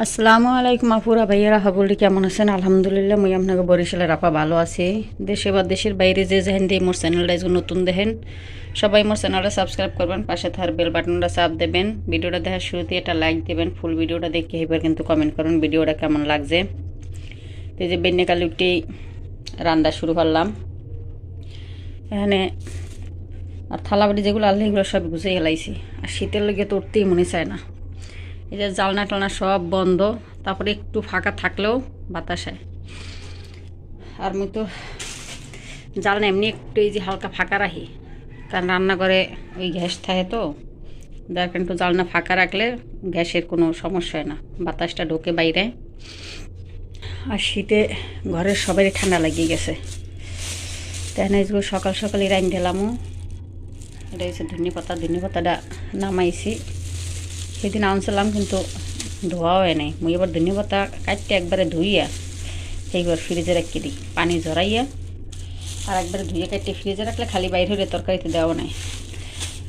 আসসালামু আলাইকুম আপুরা, ভাইয়ারা হাবুলি কেমন আছেন? আলহামদুলিল্লাহ, মুই আপনাকে বরিশালের আপা ভালো আছি। দেশে বা দেশের বাইরে যে যেহেন দিয়ে মোর চ্যানেলটা যে নতুন দেখেন, সবাই মোর চ্যানেলটা সাবস্ক্রাইব করবেন, পাশে থার বেল বাটনটা চাপ দেবেন। ভিডিওটা দেখার শুরুতে একটা লাইক দেবেন ফুল ভিডিওটা দেখে এবার কিন্তু কমেন্ট করুন ভিডিওটা কেমন লাগছে। তো যে বেন্যকালি উঠে রান্না শুরু করলাম। এখানে আর থালাবাড়ি যেগুলো আনলে এগুলো সব গুছিয়ে হেলাইছি আর শীতের লেগে তো উঠতেই মনে চায় না। এই যে জালনা টালনা সব বন্ধ, তারপরে একটু ফাঁকা থাকলেও বাতাস আর মুই তো জালনা এমনি একটু এই যে হালকা ফাঁকা রাখি, কারণ রান্নাঘরে ওই গ্যাস থাকে তো কারণে একটু জালনা ফাঁকা রাখলে গ্যাসের কোনো সমস্যা হয় না, বাতাসটা ঢোকে বাইরে। আর শীতে ঘরের সবারই ঠান্ডা লাগিয়ে গেছে। তাই না সকাল সকালে রাইন ঢেলামও এটা হচ্ছে ধন্যপাতা ধন্যপাতাটা নামাইছি। সেদিন আনছিলাম কিন্তু ধোয়া হয় নাই। মুই এবার ধনে পাতা কাটতে একবারে ধুইয়া সেইবার ফ্রিজে রাখি দিই, পানি ঝরাইয়া আর একবারে ধুয়ে কাটতে ফ্রিজে রাখলে খালি বাইরে হলে তরকারিতে দেওয়া নাই।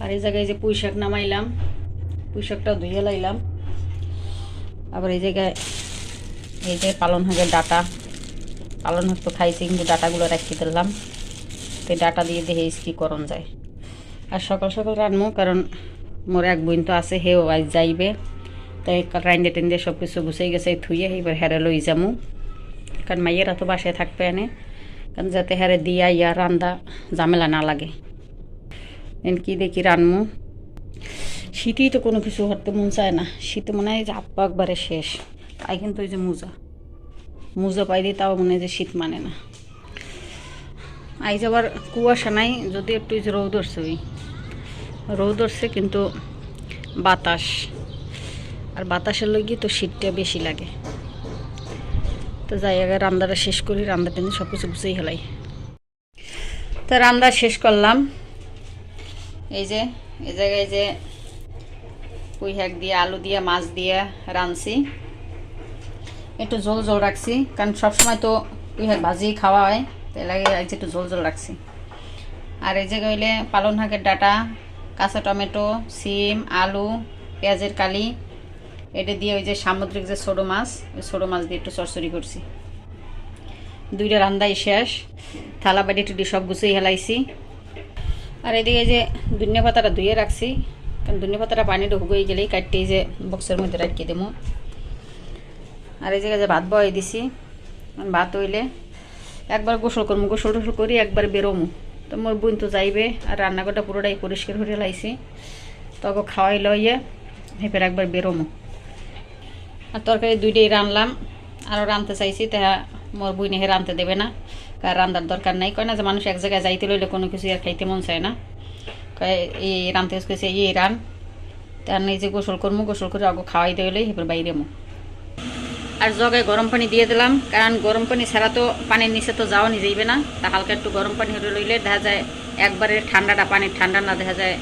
আর এই জায়গায় যে পুঁই শাক নামাইলাম, পুঁই শাকটাও ধুয়ে লাইলাম। আবার এই জায়গায়, এই যে পালন শাকের ডাটা, পালন শাক তো খাইছি, কিন্তু ডাটাগুলো রাখি দিলাম। তো ডাটা দিয়ে দেখে কি করণ যায়। আর সকাল সকাল রান্নু কারণ মোর এক বোন তো আছে হেও আজ যাইবে। তাই রাইন্দে টেন্দে সব কিছু গুছাই গেছে থুয়ে এইবার হেরে লই যামু। কারণ মাইয়েরা তো বাসায় থাকবে এনে, কারণ যাতে হেরে দিয়া ইয়া, রান্দা ঝামেলা না লাগে। এন কি দেখি রানমু। শীতই তো কোনো কিছু হতে মন চায় না। শীতে মনে হয় যে আপা একবারে শেষ। তাই কিন্তু ওই যে মোজা। মোজা পাই দিয়ে তাও মনে হয় যে শীত মানে না। আইজ আবার কুয়াশা নাই যদি একটু রৌদ উঠছে ওই। রৌদ উঠছে কিন্তু বাতাস। আর বাতাসের লগে তো শীতটা বেশি লাগে। তো যাই আগে রান্নাটা শেষ করি, রান্না টেনে সব কিছু গুছিয়ে হেলাই তো রান্না শেষ করলাম। এই যে এই জায়গায় যে পুঁই শাক দিয়ে, আলু দিয়ে, মাছ দিয়ে রাঁধছি। একটু জল জল রাখছি, কারণ সবসময় তো পুঁই শাক ভাজি খাওয়া হয় তাই লাগে একটু জল জল রাখছি। আর এই যে হইলে পালন শাকের ডাটা কাঁচা টমেটো, সিম, আলু, পেঁয়াজের কালি। এটা দিয়ে ওই যে সামুদ্রিক যে ছোটো মাছ, ওই ছোটো মাছ দিয়ে একটু চরচড়ি করছি। দুইটা রান্দাই শেষ। থালা বাড়ি টুটি সব গুছিয়ে হেলাইছি। আর এদিকে যে দুনিয়া পাতাটা ধুয়ে রাখছি। কারণ ধনিয়া পাতাটা পানিটা হুগিয়ে গেলেই কাটতে যে বক্সের মধ্যে রাখিয়ে দেবো। আর এই জায়গায় যে ভাত বয়ে দিছি। ভাত হইলে একবার গোসল করব গোসল টোসল করি একবার বেরোমু। তো মোর বোন তো যাইবে, আর রান্নাঘরটা পুরোটাই পরিষ্কার করে লাইছি। তবে খাওয়াই লইয়ে হেপের একবার বেরোমু। আর তরকারি দুইটাই রানলাম, আরও রানতে চাইছি, তা মোর বুইনে হে রানতে দেবে না কার রান্নার দরকার নাই। কয় না যে মানুষ এক জায়গায় যাইতে লইলে কোনো কিছু আর খাইতে মন চায় না। কয় এই রানতে কইছে এই রান তার নিজে গোসল করব গোসল করে আগে খাওয়াই হেপের বাইরে মো। আর জগে গরম পানি দিয়ে দিলাম, কারণ গরম পানি ছাড়া তো পানির নিচে তো যাওয়া নি যাইবে না। তা হালকা একটু গরম পানি হলে লইলে দেখা যায় একবারে ঠান্ডাটা পানি ঠান্ডা না দেখা যায়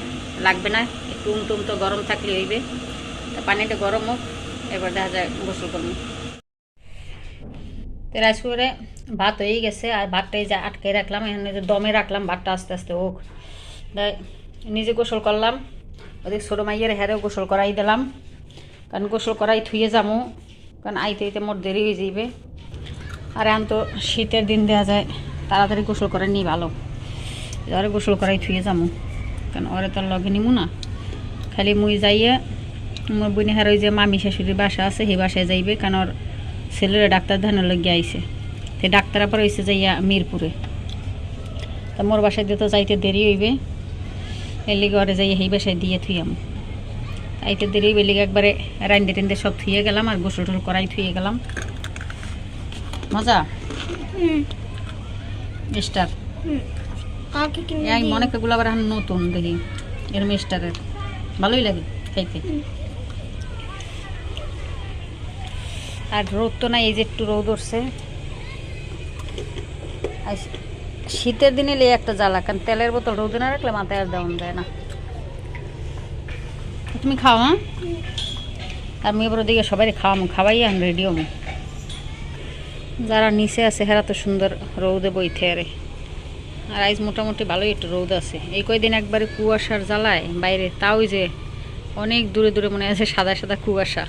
লাগবে না, একটু উমটুম তো গরম থাকলে হইবে। তা পানিটা গরম হোক, এবার দেখা যায় গোসল করব। তো রাইস করে ভাত হয়েই গেছে, আর ভাতটাই যে আটকে রাখলাম, এখানে যে দমে রাখলাম ভাতটা আস্তে আস্তে হোক নিজে গোসল করলাম, ওদিক ছোটো মাইয়ের হ্যারেও গোসল করাই দিলাম, কারণ গোসল করাই থুয়ে যাব কারণ আইতে আইতে মোট দেরি হয়ে যাইবে। আর এখন তো শীতের দিন দেওয়া যায়, তাড়াতাড়ি গোসল করে নিই ভালো। এবারে গোসল করাই থুয়ে যাব কারণ ওরে তো লগে নিমু না। খালি মুই যাইয়ে, মোর বইনে হার ওই যে মামি শাশুড়ির বাসা আছে, সেই বাসায় যাইবে। কারণ ওর ছেলেরা ডাক্তার ধানের লগে আইছে। সে ডাক্তার আবার হয়েছে যাইয়া মিরপুরে। তা মোর বাসায় দিয়ে তো যাইতে দেরি হইবে। এর লিগে ওরে যাইয়া সেই বাসায় দিয়ে থুই আমি আইতে দেরি বেলিগে একবারে রান্দে টেন্দে সব থুয়ে গেলাম আর গোসল টোসল করাই থুয়ে গেলাম। মজা? স্টার কাকে কিনে মনে গুলো আবার নতুন দেখি এরম স্টারের ভালোই লাগে খাইতে। আর রোদ তো নাই এই যে একটু রোদ উঠছে। শীতের দিনে লে একটা জ্বালা কারণ তেলের বোতল রোদে না রাখলে মাথায় আর দেওয়া যায় না। তুমি খাও হ্যাঁ? আর আমি এবার ওদিকে সবাই খাওয়ামো, খাওয়াই আমি রেডি যারা নিচে আছে, হেরা তো সুন্দর রৌদে বইতে আরে আর আজ মোটামুটি ভালোই একটু রৌদ আছে। এই কয়দিন একবারে কুয়াশার জ্বালায় বাইরে, তাও যে অনেক দূরে দূরে মনে আছে সাদা সাদা কুয়াশা।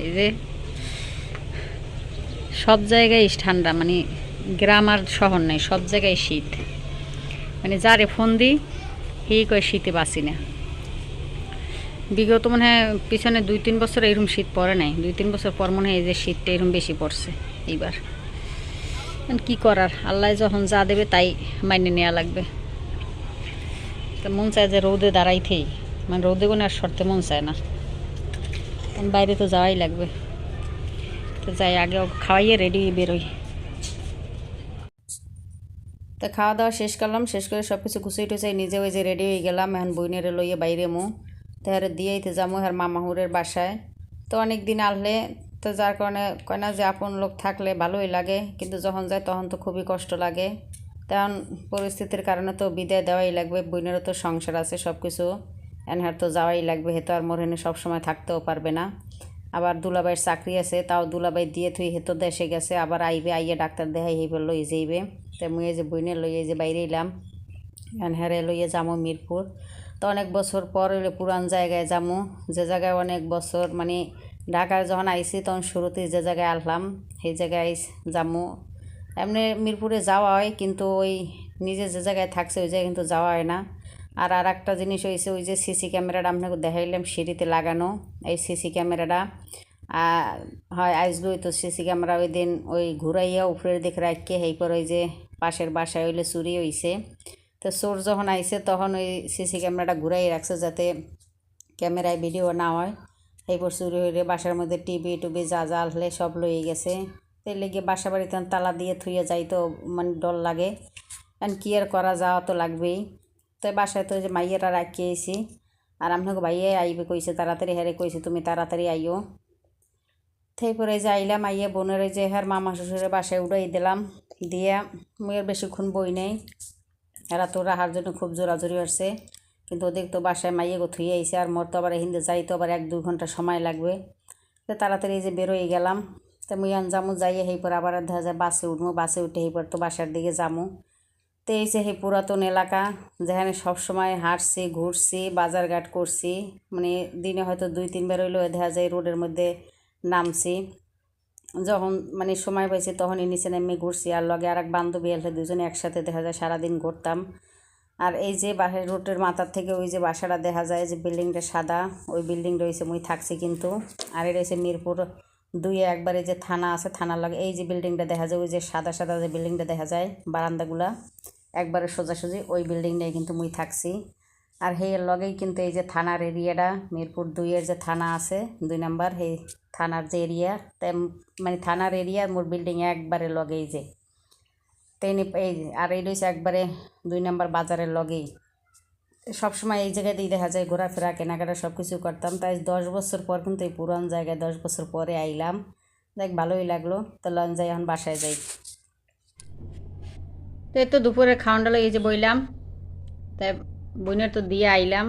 এই যে সব জায়গায় ঠান্ডা মানে গ্রাম আর শহর নেই, সব জায়গায় শীত। মানে যারে ফোন দিই হি কয় শীতে বাঁচি না। বিগত মনে হয় পিছনে দুই, তিন বছর এরকম শীত পড়ে নাই। দুই, তিন বছর পর মনে হয় এই যে শীতটা এরকম বেশি পড়ছে এইবার। কি করার? আল্লাহ যখন যা দেবে তাই মাইনে নেওয়া লাগবে। তো মন চায় যে রোদে দাঁড়াইতেই। মানে রোদে কোনো আর শর্তে মন চায় না। এখন বাইরে তো যাওয়াই লাগবে। তো যাই, আগে খাওয়াইয়ে রেডি বেরোই। তো খাওয়া দাওয়া শেষ করলাম। শেষ করে সব কিছু গুছিয়ে টুছিয়ে নিজে ওই যে রেডি হয়ে গেলাম। এখন বইনেরে লইয়ে বাইরে মু। তো হারে দিয়েই তো যাব আর মামাহুরের বাসায়। তো অনেক দিন আনলে তো যার কারণে কয় না যে আপন লোক থাকলে ভালোই লাগে, কিন্তু যখন যায় তখন তো খুবই কষ্ট লাগে। তেমন পরিস্থিতির কারণে তো বিদায় দেওয়াই লাগবে বইনেরও তো সংসার আছে সব কিছু এনহার তো যাওয়াই লাগবে হেতো আর মোর হেনে সবসময় থাকতেও পারবে না। আবার দুলাবাইয়ের চাকরি আছে, তাও দুলাবাই দিয়ে থুই হেতো দেশে গেছে, আবার আইবে, আইয়ে ডাক্তার দেখাই হইবে, লই যাইবে। তো মুই যে বইনে লইয়ে যে বাইরে এলাম এনহারে লইয়ে যামো মিরপুর। তো অনেক বছর পর হইলে পুরান জায়গায় যামু। যে জায়গায় অনেক বছর মানে ঢাকায় যখন আইসি তখন শুরুতে যে জায়গায় আসলাম সেই জায়গায় যামু। এমনি মিরপুরে যাওয়া হয়, কিন্তু ওই নিজে যে জায়গায় থাকছে ওই জায়গায় কিন্তু যাওয়া হয় না। আর আর একটা জিনিস হয়েছে ওই যে সিসি ক্যামেরাটা আপনাকে দেখাইলাম, সিঁড়িতে লাগানো এই সিসি ক্যামেরাটা। হয় আইসগুই তো সিসি ক্যামেরা ওই দিন ওই ঘুরাইয়া উপরের দিকে রাখিয়ে হেই পর ওই যে পাশের বাসায় হইলে চুরি হইছে। তো সোর যখন আইসে তখন ওই সিসি ক্যামেরাটা ঘুরাই রাখছে যাতে ক্যামেরায় ভিডিও না হয়। এইপর চুরি হইলে বাসার মধ্যে টিভি টুবি যা যা হলে সব লইয়ে গেছে। তো লেগে বাসা বাড়িতে তালা দিয়ে থুয়ে যাই তো মানে ডর লাগে। কারণ কি আর করা যাওয়া তো লাগবেই। তো বাসায় তো যে মাইয়েরা রাখিয়েছি আর আপনাকে ভাইয়ে আইবে কইছে, তাড়াতাড়ি হারে কইছে, তুমি তাড়াতাড়ি আইও তারপরে যে আইলাম, আইয়া বোনের যে হার মামা শ্বশুরের বাসায় উড়াই দিলাম। দিয়া মুই আর বেশিক্ষণ বই নেই। এরা তো রাহার জন্য খুব জোরাজোরি আসছে কিন্তু ওদের তো বাসায় মাইয়ে গো থুয়ে আইছে, আর মোর তো আবার হিন্দে যাই তো আবার এক দু ঘণ্টা সময় লাগবে। তো তাড়াতাড়ি যে বেরোই গেলাম। তো মুই যামু, যাইয়ে সেই পর আবার দেখা যায় বাসে উঠবো বাসে উঠে সেই পর তো বাসার দিকে যামু। তো এই যে সেই পুরাতন এলাকা, যেখানে সবসময় হাঁটছি, ঘুরছি বাজারঘাট করছি মানে দিনে হয়তো দুই তিনবার হইলেও দেখা যায় রোডের মধ্যে নামছি। যখন মানে সময় পাইছি তখনই নিচে নেমে ঘুরছি। আর লগে আর এক বান্ধবী এলে দুজনে একসাথে দেখা যায়, সারাদিন ঘুরতাম। আর এই যে বাসের রোডের মাথার থেকে ওই যে বাসাটা দেখা যায় যে বিল্ডিংটা সাদা, ওই বিল্ডিং রয়েছে মুই থাকছি কিন্তু। আর এটা হচ্ছে মিরপুর দুই একবারে যে থানা আছে, থানার লগে এই যে বিল্ডিংটা দেখা যায়, ওই যে সাদা সাদা যে বিল্ডিংটা দেখা যায়, বারান্দাগুলা, একবারে সোজাসুজি ওই বিল্ডিংটাই কিন্তু মুই থাকছি। আর হের লগেই কিন্তু এই যে থানার এরিয়াটা, মিরপুর দুইয়ের যে থানা আছে, দুই নাম্বার সেই থানার যে এরিয়া তাই মানে থানার এরিয়া, মোর বিল্ডিং একবারে লগেই যে। তেনি এই, আর এই রয়েছে একবারে দুই নম্বর বাজারের লগেই। সবসময় এই জায়গাতেই দেখা যায় ঘোরাফেরা, কেনাকাটা সব কিছু করতাম। তাই দশ বছর পর কিন্তু এই পুরান জায়গায় দশ বছর পরে আইলাম। দেখ, ভালোই লাগল। তো লন যাই, এখন বাসায় যাই। তো এই তো দুপুরে খাওয়ানটা এই যে বইলাম। তাই বইনের তো দিয়ে আইলাম।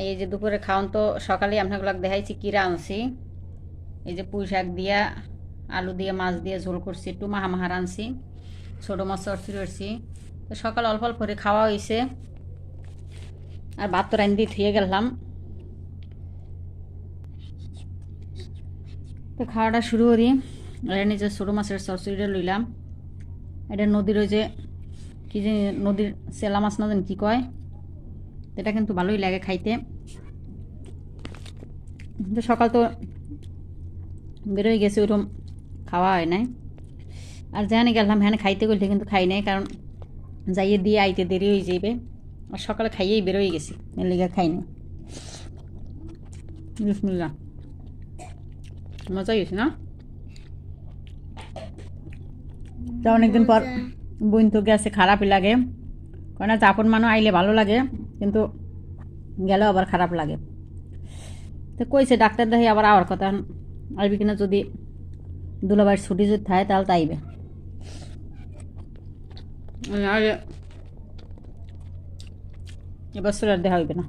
এই যে দুপুরে খাওয়ান তো সকালে আপনাগুলো দেখাইছি কিরা আনছি। এই যে পুঁই শাক দিয়া, আলু দিয়ে, মাছ দিয়ে ঝোল করছি, একটু মাহা মাহা রানছি ছোটো মাছ চরচি রয়েছি তো সকাল অল্প অল্প করে খাওয়া হয়েছে আর ভাত তো রান্ধি থুয়ে গেলাম। তো খাওয়াটা শুরু করি। এটা নিজে ছোটো মাছের চরচড়িটা লইলাম। এটা নদীর ওই যে, কী যে নদীর চেলা মাছ না জানি কী কয়? এটা কিন্তু ভালোই লাগে খাইতে। সকাল তো বেরোয় গেছে ওরকম খাওয়া হয় নাই। আর যেখানে গেলাম হ্যাঁ খাইতে গেলে কিন্তু খাই নাই কারণ যাইয়ে দিয়ে আইতে দেরি হয়ে যাবে আর সকালে খাইয়েই বেরোয় গেছি এর লিগে খাই না বিসমিল্লা মজা গেছে না? তা অনেকদিন পর বোন তো গেছে খারাপই লাগে। কারণ চাপন মানুষ আইলে ভালো লাগে কিন্তু গেলেও আবার খারাপ লাগে। তো কইছে ডাক্তার দেখে আবার আওয়ার কথা। আইবি কিনা যদি দুলাবার ছুটি যদি থাকে, তাহলে তাইবে নাহলে এবছর আর। দেখা হইবে না।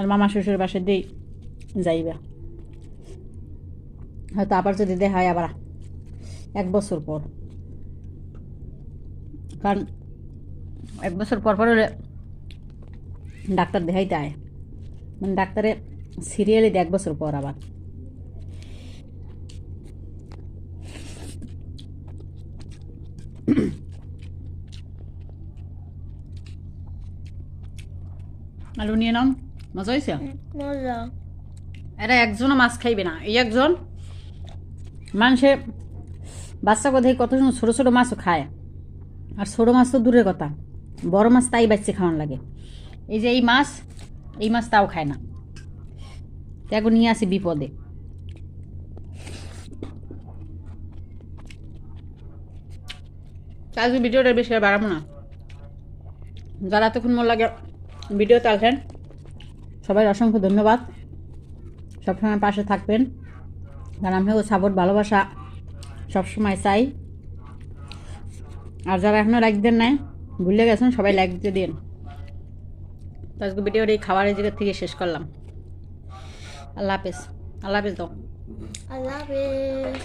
আর মামা শ্বশুর বাসে দিই যাইবে। হয়তো আবার যদি দেখা হয় আবার এক বছর পর। কারণ এক বছর পর পর ডাক্তার দেখাইতে আয়। মানে ডাক্তারে সিরিয়ালে এক বছর পর আবার। আলু নিয়ে নাম মজা হয়েছে এরা একজনও মাছ খাইবে না এই একজন মানুষে বাচ্চা কোথায় কত ছোটো ছোটো মাছও খায়। আর ছোটো মাছ তো দূরের কথা বড় মাছ তাই বাচ্চা খাওয়ান লাগে। এই যে এই মাছ এই মাছ তাও খায় না। এখন নিয়ে আসি বিপদে। আজকে ভিডিওটা বেশি বাড়াবো না। যারা এতক্ষণ মন লাগে ভিডিও তালছেন, সবাই অসংখ্য ধন্যবাদ। সবসময় পাশে থাকবেন। কারণ আমিও সাপোর্ট ভালোবাসা সবসময় চাই। আর যারা এখনও লাইক দেন নাই, ভুলে গেছেন, সবাই লাইক দিয়ে দিন। তো আজকে ভিডিওটা এই খাবারের জায়গা থেকে শেষ করলাম। আল্লাহ হাফেজ আল্লাহ হাফেজ দাও আল্লাহ হাফেজ